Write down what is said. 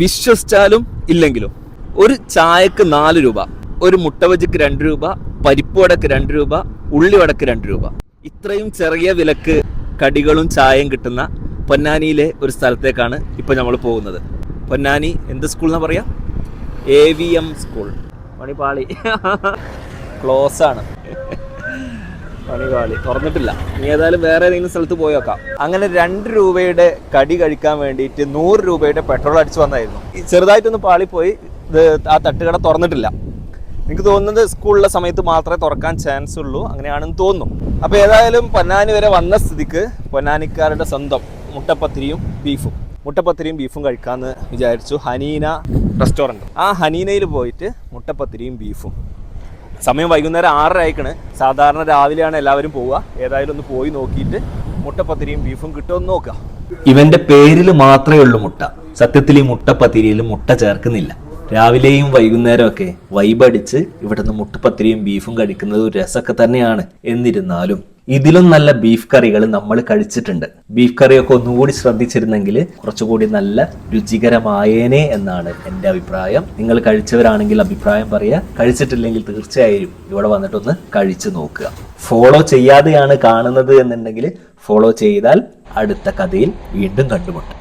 വിശ്വസിച്ചാലും ഇല്ലെങ്കിലും ഒരു ചായക്ക് നാല് രൂപ ഒരു മുട്ടവജിക്ക് രണ്ട് രൂപ പരിപ്പ് വടക്ക് രണ്ട് രൂപ ഉള്ളി വടക്ക് രണ്ട് രൂപ. ഇത്രയും ചെറിയ വിലക്ക് കടികളും ചായയും കിട്ടുന്ന പൊന്നാനിയിലെ ഒരു സ്ഥലത്തേക്കാണ് ഇപ്പൊ നമ്മൾ പോകുന്നത്. പൊന്നാനി എന്ത് സ്കൂൾ എന്നാ പറയാ? എ വി എം സ്കൂൾ മണിപ്പാളി. ക്ലോസ് ആണ്. പണിപാളി. തുറന്നിട്ടില്ല. ഇനി ഏതായാലും വേറെ ഏതെങ്കിലും സ്ഥലത്ത് പോയി നോക്കാം. അങ്ങനെ രണ്ട് രൂപയുടെ കടി കഴിക്കാൻ വേണ്ടിയിട്ട് നൂറ് രൂപയുടെ പെട്രോൾ അടിച്ചു വന്നായിരുന്നു. ചെറുതായിട്ടൊന്ന് പാളിപ്പോയി. ഇത് ആ തട്ടുകട തുറന്നിട്ടില്ല. എനിക്ക് തോന്നുന്നത് സ്കൂളിലെ സമയത്ത് മാത്രമേ തുറക്കാൻ ചാൻസ് ഉള്ളൂ. അങ്ങനെയാണെന്ന് തോന്നുന്നു. അപ്പോൾ ഏതായാലും പൊന്നാനി വരെ വന്ന സ്ഥിതിക്ക് പൊന്നാനിക്കാരുടെ സ്വന്തം മുട്ടപ്പത്തിരിയും ബീഫും. മുട്ടപ്പത്തിരിയും ബീഫും കഴിക്കാമെന്ന് വിചാരിച്ചു ഹനീന റെസ്റ്റോറന്റ് ആ ഹനീനയിൽ പോയിട്ട് മുട്ടപ്പത്തിരിയും ബീഫും. സമയം വൈകുന്നേരം ആറര ആയിക്കണ് സാധാരണ രാവിലെയാണ് എല്ലാവരും പോവുക. ഏതായാലും ഒന്ന് പോയി നോക്കിയിട്ട് മുട്ടപ്പത്തിരിയും ബീഫും കിട്ടുമെന്ന് നോക്കുക. ഇവന്റെ പേരിൽ മാത്രമേ ഉള്ളൂ മുട്ട. സത്യത്തിൽ ഈ മുട്ടപ്പത്തിരിയിൽ മുട്ട ചേർക്കുന്നില്ല. രാവിലെയും വൈകുന്നേരം ഒക്കെ വൈബടിച്ച് ഇവിടുന്ന് മുട്ടപ്പത്തിരിയും ബീഫും കഴിക്കുന്നത് ഒരു രസമൊക്കെ തന്നെയാണ്. എന്നിരുന്നാലും ഇതിലും നല്ല ബീഫ് കറികൾ നമ്മൾ കഴിച്ചിട്ടുണ്ട്. ബീഫ് കറിയൊക്കെ ഒന്നുകൂടി ശ്രദ്ധിച്ചിരുന്നെങ്കിൽ കുറച്ചുകൂടി നല്ല രുചികരമായേനെ എന്നാണ് എന്റെ അഭിപ്രായം. നിങ്ങൾ കഴിച്ചവരാണെങ്കിൽ അഭിപ്രായം പറയുക. കഴിച്ചിട്ടില്ലെങ്കിൽ തീർച്ചയായും ഇവിടെ വന്നിട്ടൊന്ന് കഴിച്ചു നോക്കുക. ഫോളോ ചെയ്യാതെയാണ് കാണുന്നത് എന്നുണ്ടെങ്കിൽ ഫോളോ ചെയ്താൽ അടുത്ത കഥയിൽ വീണ്ടും കണ്ടുമുട്ടും.